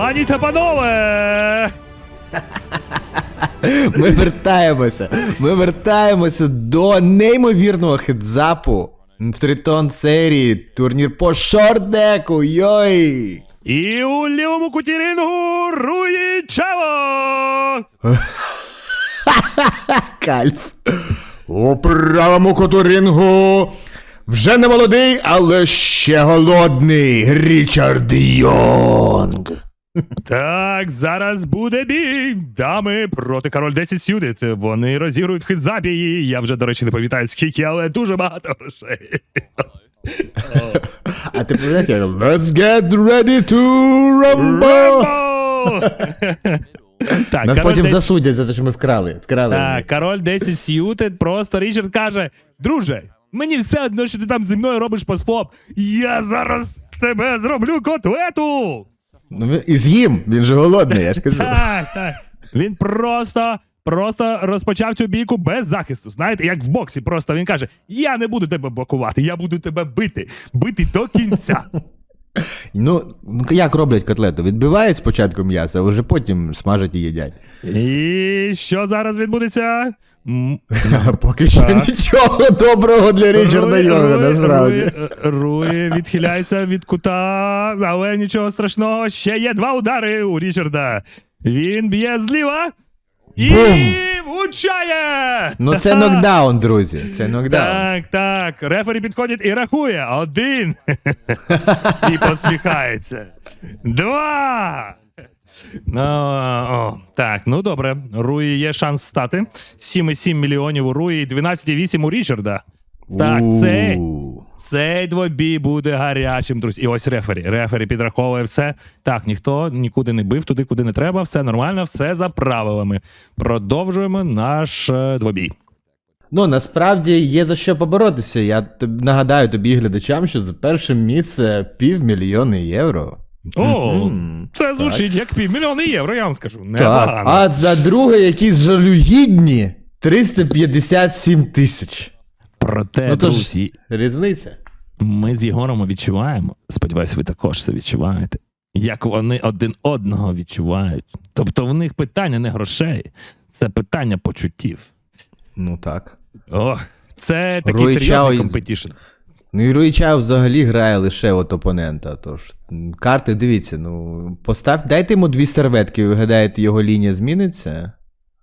Пані та панове! Ми вертаємося. Ми вертаємося до неймовірного хедзапу в тритон серії. Турнір по шордеку. Йой! І у лівому куті рингу Руї Чаво! Кальф. У правому куту рингу вже не молодий, але ще голодний Річард Йонг. Так, зараз буде бій. Дами проти король 10 Сюдит. Вони розігрують в хизапі. Я вже, до речі, не пам'ятаю скільки, але дуже багато грошей. А ти пам'ятаєш, Let's get ready to rumble! Рембо! Так, Нас король потім 10 засудять за те, що ми вкрали. Вкрали. Так, король 10 с'ютед, просто Річард каже: друже, мені все одно, що ти там зі мною робиш постфоп. Я зараз тебе зроблю котлету. Ну, і з'їм, він же голодний, я ж кажу. Так, так. Він просто. Просто розпочав цю бійку без захисту. Знаєте, як в боксі. Просто він каже: Я не буду тебе блокувати, я буду тебе бити. Бити до кінця. Ну, ну як роблять котлету? Відбивають спочатку м'ясо, а вже потім смажать і їдять. І що зараз відбудеться? Поки що нічого доброго для Річарда Руї- насправді. Руї- відхиляється від кута, але нічого страшного. Ще є два удари у Річарда. Він б'є зліва і влучає! Ну це нокдаун, друзі. Це нокдаун. Так, так. Рефері підходить і рахує. Один. і посміхається. Два. Ну, о, так, ну добре. Руї є шанс встати. 7,7 мільйонів у Руї, 12,8 у Річарда. Так, це. Цей двобій буде гарячим, друзі. І ось рефері. Рефері підраховує все. Так, ніхто нікуди не бив, туди, куди не треба. Все нормально, все за правилами. Продовжуємо наш е, двобій. Ну, насправді є за що поборотися. Я тобі нагадаю тобі глядачам, що за перше місце півмільйони євро. О, це звучить як півмільйони євро, я вам скажу. Так. Непогано. А за друге якісь жалюгідні 357 тисяч. Проте, Ну, то ж- друзі, Різниця. ми з Єгором відчуваємо. Сподіваюсь, ви також це відчуваєте. Як вони один одного відчувають. Тобто в них питання не грошей, це питання почуттів. Ну так. О, це такий Руї серйозний Чао компетішн. Ну і Руїча взагалі грає лише от опонента. Тож карти, дивіться, ну постав, дайте йому дві серветки, ви гадаєте, його лінія зміниться?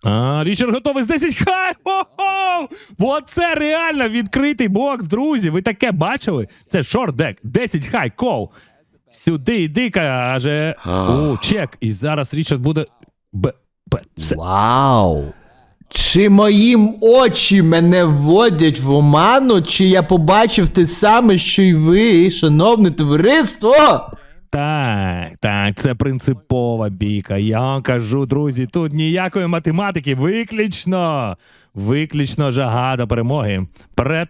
А, Річард готовий з 10 хай! Хо-хо! Оце реально відкритий бокс, друзі. Ви таке бачили? Це шорт-дек, 10 хай, кол. Сюди йди, каже. О, чек. І зараз Річард буде. Б... Б... Все. Вау! Чи моїм очі мене вводять в оману, чи я побачив те саме, що й ви, шановне товариство? Так, так, це принципова бійка. Я вам кажу, друзі, тут ніякої математики, виключно, виключно жага до перемоги. Перед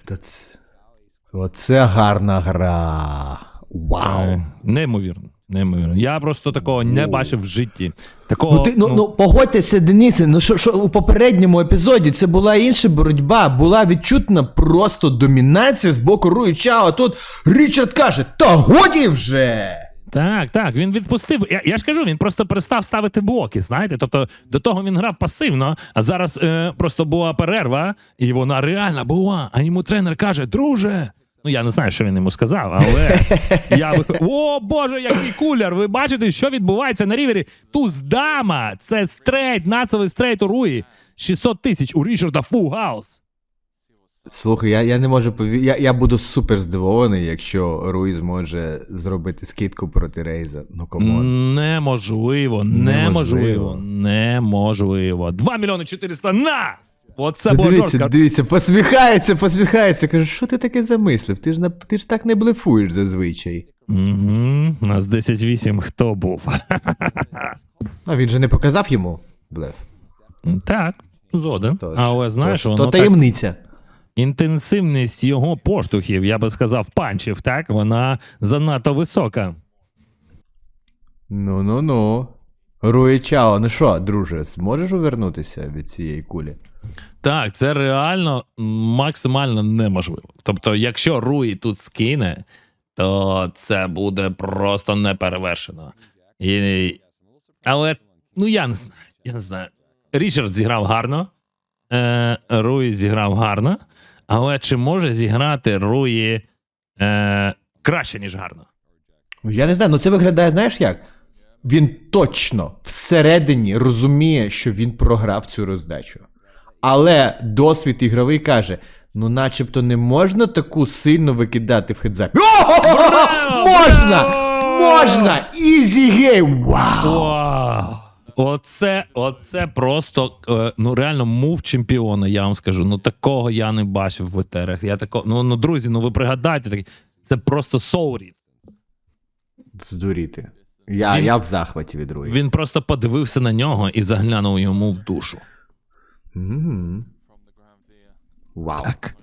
Оце гарна гра. Вау! Е, Неймовірно. Неймовірно. Я просто такого не бачив в житті. Такого, Ну, ти, ну, ну погодьтеся, Денисе, ну що, що у попередньому епізоді це була інша боротьба, була відчутна просто домінація з боку Руї Чао. А тут Річард каже: Та годі вже! Так, так, він відпустив. Я, я ж кажу, він просто перестав ставити блоки, знаєте. Тобто до того він грав пасивно, а зараз е, просто була перерва, і вона реальна була. А йому тренер каже: друже. Ну, я не знаю, що він йому сказав, але я би. О, Боже, який кулер! Ви бачите, що відбувається на рівері? Туз дама! Це стрейт, нацевий стрейт у Руї. 600 тисяч у Річарда Фул Хаус. Слухай, я, я не можу пові... я, я буду супер здивований, якщо Руї зможе зробити скидку проти Рейза. Ну комон. Неможливо, неможливо, неможливо. 2 мільйони 400 на! Оце дивіться, дивіться, посміхається, посміхається. Каже, що ти таке замислив? Ти ж на ти ж так не блефуєш зазвичай. Угу. Нас 10-8 хто був? А він же не показав йому блеф. так, згоден. Тож, Але знаєш, тож, воно то так, таємниця. інтенсивність його поштовхів, я би сказав, панчів, так, вона занадто висока. Ну ну ну. Руї Чао, ну що, друже, зможеш увернутися від цієї кулі? Так, це реально максимально неможливо. Тобто, якщо Руї тут скине, то це буде просто неперевершено. І Але ну я не знаю. Я не знаю. Річард зіграв гарно, е, Руї зіграв гарно, але чи може зіграти Руї е, краще, ніж гарно? Я не знаю, ну це виглядає, знаєш як? Він точно всередині розуміє, що він програв цю роздачу. Але досвід ігровий каже: ну, начебто, не можна таку сильно викидати в хедзап. Можна! Можна! Ізі гейм! Вау! Оце, оце просто е, ну реально мув чемпіона, я вам скажу. Ну такого я не бачив в етерах. Я тако, ну, ну друзі, ну ви пригадайте, це просто соурід. Здуріти. Я, Він- я в захваті від Руї. Він просто подивився на нього і заглянув йому в душу. М. Вау. Так.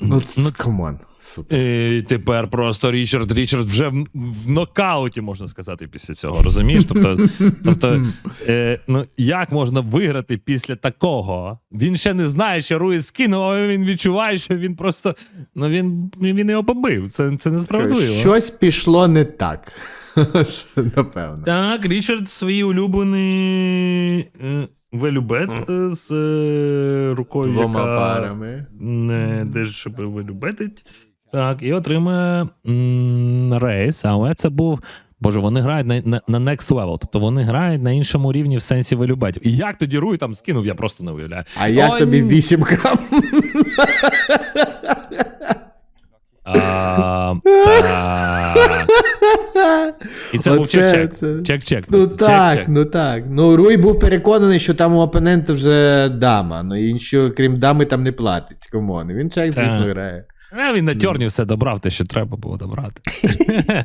Ну, Ну, камон. Супер. І тепер просто Річард Річард вже в, в нокауті, можна сказати, після цього. Розумієш? Тобто, тобто е, ну, як можна виграти після такого? Він ще не знає, що Руїс скинув, але він відчуває, що він просто ну, він, він його побив. Це, це несправедливо. Щось пішло не так. Напевно. Так, Річард свій улюблений е, велюбет з е, рукою, Двома яка парами. не дешево велюбетить. Так, і отримує м, рейс, але це був. Боже, вони грають на, на, на next level, тобто вони грають на іншому рівні в сенсі велюбетів. І як тоді Руй там скинув, я просто не уявляю. А як тобі ні. 8 грам? А, так. І це був чек-чек. це- Чек-чек. Ну просто, так, чек-чек. ну так. Ну Руй був переконаний, що там у опонента вже дама. Ну і що, крім дами, там не платить. Комон. Він чек, звісно, Так. грає. А він на тьорні все добрав, те, що треба було добрати.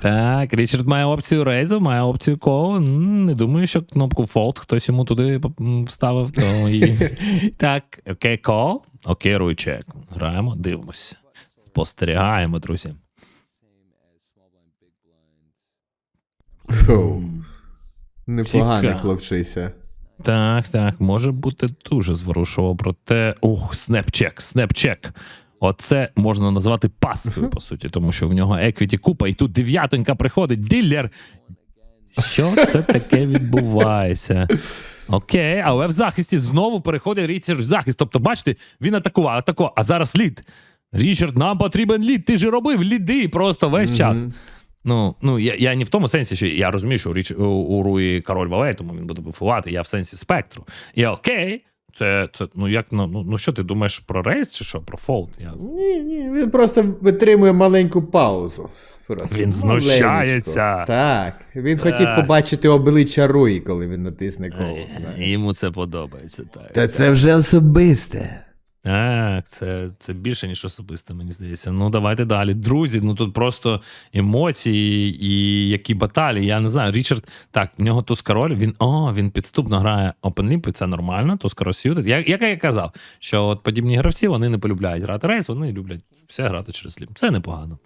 Так, Річард має опцію рейзу, має опцію кол. Не думаю, що кнопку Fold хтось йому туди вставив. То і... Так, окей, кол. Окей, руйчек. Граємо, дивимось. Спостерігаємо, друзі. Фу. Непоганий хлопчися. Так, так, може бути дуже зворушливо, проте. Ух, снепчек, снепчек. Оце можна назвати пасткою, по суті, тому що в нього еквіті купа, і тут дев'ятонька приходить, дилер. Що це таке відбувається? Окей, але в захисті знову переходить Річард в захист. Тобто, бачите, він атакував, атакував, а зараз лід. Річард, нам потрібен лід. Ти ж робив ліди просто весь час. Ну, ну я, я не в тому сенсі, що я розумію, що у, Річ, у, у Руї король Валей, тому він буде буфувати. Я в сенсі спектру. І окей, це, це ну як ну, ну, ну що ти думаєш про рейс чи що? Про фолд? Я... Ні, ні, він просто витримує маленьку паузу. Просто Він знущається. Так. Він Так. хотів побачити обличчя Руї, коли він натисне коло. Йому це подобається. Так, Та це вже особисте. Так це, це більше, ніж особисте, мені здається. Ну, давайте далі. Друзі, ну тут просто емоції і які баталії. Я не знаю. Річард, так, в нього Тускароль, він о, він підступно грає OpenLimp, і це нормально. Тускаро Сьюдед. Як, як я казав, що от подібні гравці вони не полюбляють грати рейс, вони люблять все грати через лімп. Це непогано.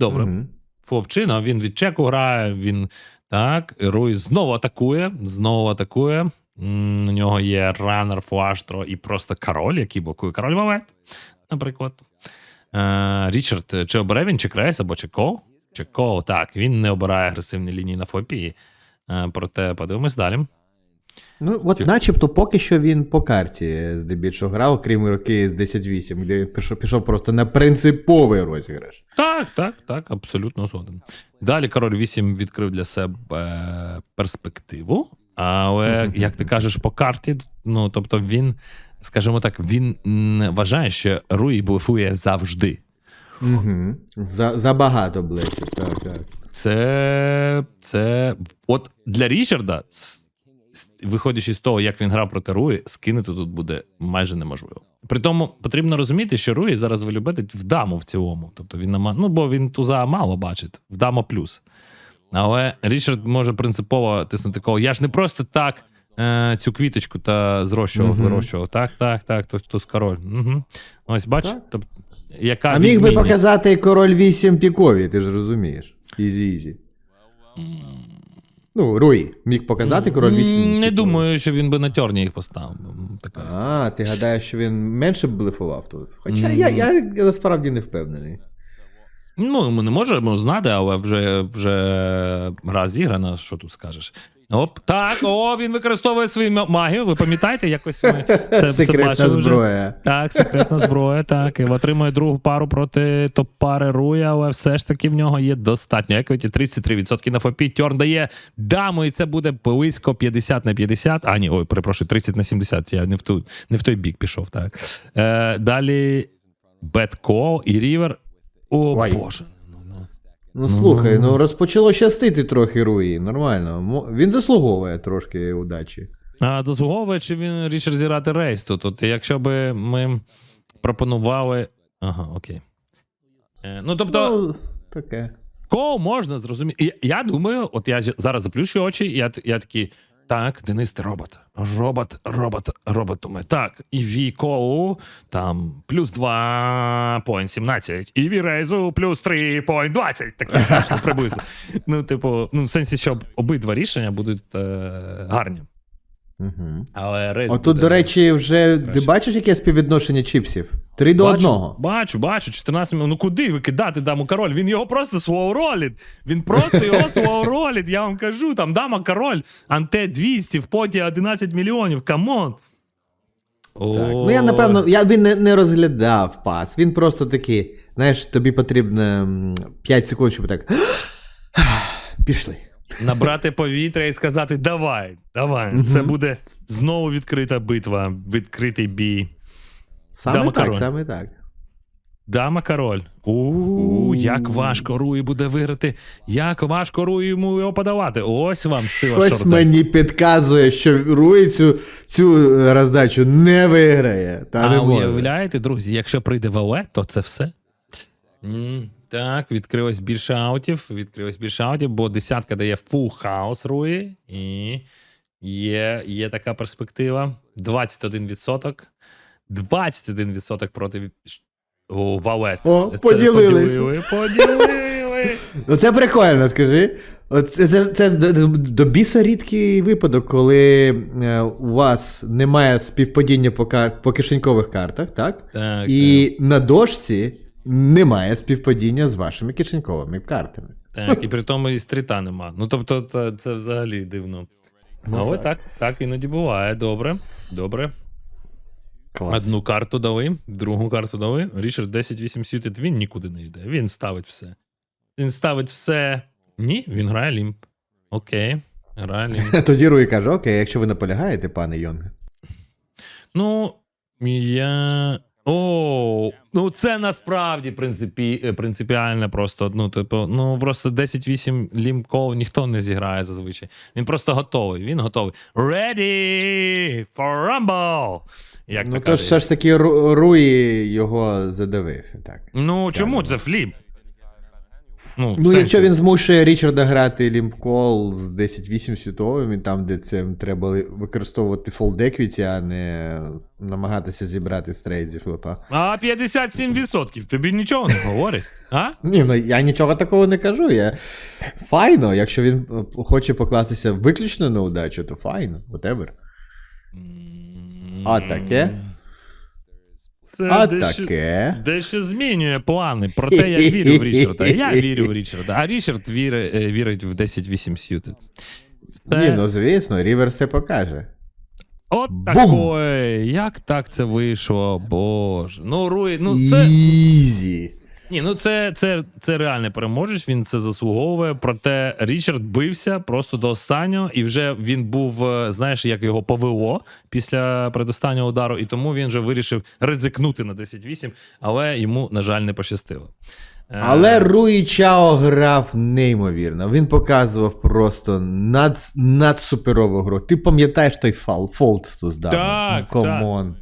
Добре. Мгм. Фовчина, він від чеку грає, він так. Руй знову атакує, знову атакує. У нього є ранер, фуаштро і просто король, який блокує король Вавет, наприклад. Е, Річард, чи обере він чек-рейс або чек-кол? Чек-кол, так, він не обирає агресивні лінії на фопії. Е, проте подивимось далі. Ну, от начебто поки що він по карті здебільшого грав, крім роки з 10-8, де він пішов, пішов просто на принциповий розіграш. Так, так, так, абсолютно згоден. Далі король 8 відкрив для себе перспективу. Але, як ти кажеш, по карті, ну тобто він, скажімо так, він вважає, що Руї блефує завжди. Угу. За, забагато блечів, так, так. Це, це от для Річарда, виходячи з того, як він грав проти Руї, скинути тут буде майже неможливо. При тому потрібно розуміти, що Руї зараз вилюбетить в даму в цілому. Тобто він нама... ну бо він туза мало бачить, в дамо плюс. Але Річард може принципово тиснути кого. Я ж не просто так е, цю квіточку та зрощував, Мгм. вирощував. Так, так, так, то, то король. Угу. Ось бач, Так. тобто, яка А міг би показати король 8 пікові, ти ж розумієш. Ізі-ізі. Ну, Руї, міг показати король 8 Не думаю, що він би на тьорні їх поставив. Така історія. А, ти гадаєш, що він менше б блефував тут. Хоча М. я, я, я насправді не впевнений. Ну, ми не можемо знати, але вже, вже раз зіграно, що тут скажеш. Оп, так, о, він використовує свою магію. Ви пам'ятаєте, якось ми це, це Секретна бачили вже. зброя. Так, секретна зброя, так. І отримує другу пару проти топ-пари Руя, але все ж таки в нього є достатньо. Еквіті 33% на фопі. Тьорн дає даму, і це буде близько 50 на 50. А, ні, ой, перепрошую, 30 на 70. Я не в, ту, не в той бік пішов. Так. Е, далі Бетко і Рівер. О, Ой. Боже. Ну, слухай, ну розпочало щастити трохи Руї, нормально. Мо- Він заслуговує трошки удачі. А заслуговує, чи він Річард зіграти рейс тут? От якщо би ми пропонували. Ага, окей. Е, ну, тобто. Ну, таке. Кого можна зрозуміти? Я, я думаю, от я ж- зараз заплющую очі, і я, т- я такий. Так, Денис, ти робот. Робот, робот, робот думає. Так, і Ві Коу там плюс 2 поінт 17, і Ві Рейзу плюс 3 поінт 20. Такі знаєш, ну, приблизно. Ну, типу, ну, в сенсі, що обидва рішення будуть е, гарні. Угу. Але Рейз. Отут, буде- до речі, вже ти бачиш, яке співвідношення чіпсів? Три до бачу, одного. Бачу, бачу, 14 мільйонів. Ну куди викидати даму король? Він його просто своуролить. Він просто його своуролить, я вам кажу. Там дама король, анте 200, в поті 11 мільйонів. Камон. Так. Ну я напевно, я б не, не розглядав пас. Він просто такий, знаєш, тобі потрібно 5 секунд, щоб так. Пішли. Набрати повітря і сказати: давай, давай. Це буде знову відкрита битва, відкритий бій. Саме Дама так, король. саме так. Дама король. У, як важко Руї буде виграти. Як важко Руї йому його подавати. Ось вам сила Щось шорта. мені підказує, що Руї цю, цю роздачу не виграє. Та не може. уявляєте, друзі, якщо прийде Валет, то це все. М, так, відкрилось більше аутів. Відкрилось більше аутів, бо десятка дає фул хаос Руї. І є, є така перспектива. 21%. 21% проти О, Валет. О, Це поділились. Поділили, поділили. Ну це прикольно, скажи. Це, це, це до, до, біса рідкий випадок, коли е, у вас немає співпадіння по, кар... по кишенькових картах, так? Так, І на дошці немає співпадіння з вашими кишеньковими картами. Так, і при тому і стріта нема. Ну тобто, це, це взагалі дивно. Ну, Але так. так, так іноді буває. Добре. Добре. Клас. Одну карту дали, другу карту дали. Рішард 10-8 сютит, він нікуди не йде. Він ставить все. Він ставить все. Ні, він грає лімп. Окей, грає лімп. Тоді Руї каже: Окей, якщо ви наполягаєте, пане Йонге. Ну, я. О, ну це насправді принципі, е, принципіально просто. Ну, типу, ну просто 10-8 лімков ніхто не зіграє зазвичай. Він просто готовий. Він готовий. Ready for Rumble! Як Ну то то ж все ж таки Руї його задавив. Так. Ну, чому це фліп? Ну, Ну, якщо він змушує Річарда грати лімпкол з 10-8 світовими, там, де це треба використовувати фолд еквіті, а не намагатися зібрати стрейт зі флипа. А 57% тобі нічого не говорить? А? Ні, ну я нічого такого не кажу. Я... Файно, якщо він хоче покластися виключно на удачу, то файно, whatever. А таке? Це А дещо, таке. дещо змінює плани. Проте я вірю в Річарда. Я вірю в Річарда. А Річард віри, е, вірить в 10-8 сьюти. Ні, ну звісно, Рівер все покаже. От такое. Як так це вийшло? Боже. Ну, Руй, ну це. Ізі. Ні, ну це, це, це реальний переможець, він це заслуговує. Проте Річард бився просто до останнього, і вже він був, е, знаєш, як його повело після предостаннього удару, і тому він вже вирішив ризикнути на 10-8, але йому, на жаль, не пощастило. Е, Але Руї Чао грав неймовірно. Він показував просто над, надсуперову гру. Ти пам'ятаєш той фал, фолд здав? Так, ну, камон.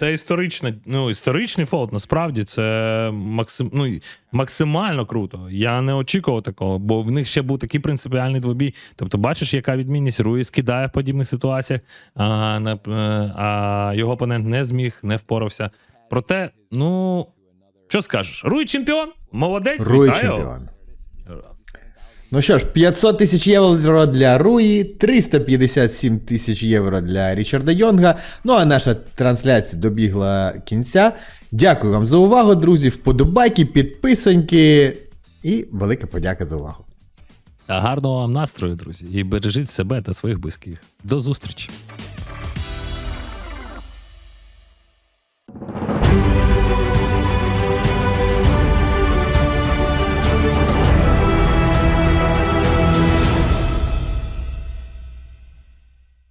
Це історична, ну, історичний фолд, насправді це максим, ну, максимально круто. Я не очікував такого, бо в них ще був такий принципіальний двобій. Тобто, бачиш, яка відмінність Руї скидає в подібних ситуаціях, а, на, е, а його опонент не зміг, не впорався. Проте, ну що скажеш? Руй чемпіон? Молодець, Руї вітаю. чемпіон. Ну що ж, 500 тисяч євро для Руї, 357 тисяч євро для Річарда Йонга. Ну а наша трансляція добігла кінця. Дякую вам за увагу, друзі. Вподобайки, підписоньки і велика подяка за увагу. Та гарного вам настрою, друзі, і бережіть себе та своїх близьких. До зустрічі!